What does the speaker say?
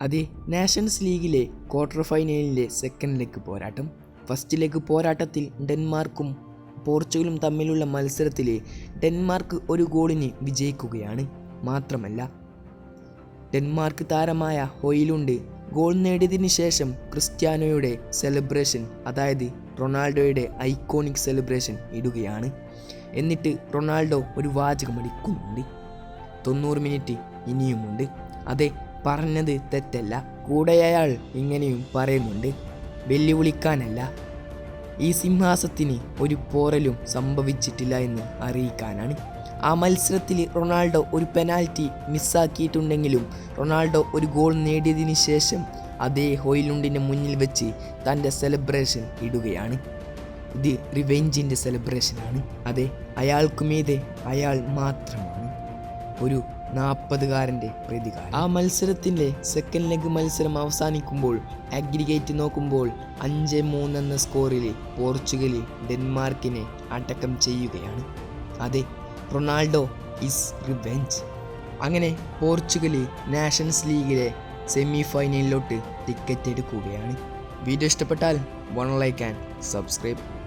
അതെ നാഷൻസ് ലീഗിലെ ക്വാർട്ടർ ഫൈനലിലെ സെക്കൻഡ് ലെഗ് പോരാട്ടം. ഫസ്റ്റ് ലെഗ് പോരാട്ടത്തിൽ ഡെൻമാർക്കും പോർച്ചുഗലും തമ്മിലുള്ള മത്സരത്തിൽ ഡെൻമാർക്ക് ഒരു ഗോളിന് വിജയിക്കുകയാണ്. മാത്രമല്ല ഡെൻമാർക്ക് താരമായ ഹൊയിലുണ്ട്. ഗോൾ നേടിയതിന് ശേഷം ക്രിസ്ത്യാനോയുടെ സെലിബ്രേഷൻ അതായത് റൊണാൾഡോയുടെ ഐക്കോണിക് സെലിബ്രേഷൻ ഇടുകയാണ്. എന്നിട്ട് റൊണാൾഡോ ഒരു വാചകം അടിക്കുന്നുണ്ട് തൊണ്ണൂറ് മിനിറ്റ് ഇനിയുമുണ്ട്. അതെ പറഞ്ഞത് തെറ്റല്ല. കൂടെ അയാൾ ഇങ്ങനെയും പറയുന്നുണ്ട്. വെല്ലുവിളിക്കാനല്ല. ഈ സിംഹാസത്തിന് ഒരു പോരലും സംഭവിച്ചിട്ടില്ല എന്ന് അറിയിക്കാനാണ്. ആ മത്സരത്തിൽ റൊണാൾഡോ ഒരു പെനാൽറ്റി മിസ്സാക്കിയിട്ടുണ്ടെങ്കിലും റൊണാൾഡോ ഒരു ഗോൾ നേടിയതിന് ശേഷം അതേ ഹോയിലുണ്ടിന്റെ മുന്നിൽ വെച്ച് തന്റെ സെലിബ്രേഷൻ ഇടുകയാണ്. ഇത് റിവെഞ്ചിന്റെ സെലിബ്രേഷനാണ് അതെ അയാൾക്കുമീതെ അയാൾ മാത്രമാണ്. ഒരു നാൽപ്പതുകാരന്റെ പ്രതികാരം ആ മത്സരത്തിന്റെ സെക്കൻഡ് ലെഗ് മത്സരം അവസാനിക്കുമ്പോൾ അഗ്രിഗേറ്റ് നോക്കുമ്പോൾ അഞ്ച് മൂന്നെന്ന സ്കോറിൽ പോർച്ചുഗൽ ഡെൻമാർക്കിനെ അടക്കം ചെയ്യുകയാണ്. അതെ റൊണാൾഡോ ഇസ് റിവെഞ്ച് അങ്ങനെ പോർച്ചുഗൽ നാഷൻസ് ലീഗിലെ സെമി ഫൈനലിലോട്ട് ടിക്കറ്റ് എടുക്കുകയാണ്. വീഡിയോ ഇഷ്ടപ്പെട്ടാൽ വൺ ലൈക്ക് ആൻഡ് സബ്സ്ക്രൈബ്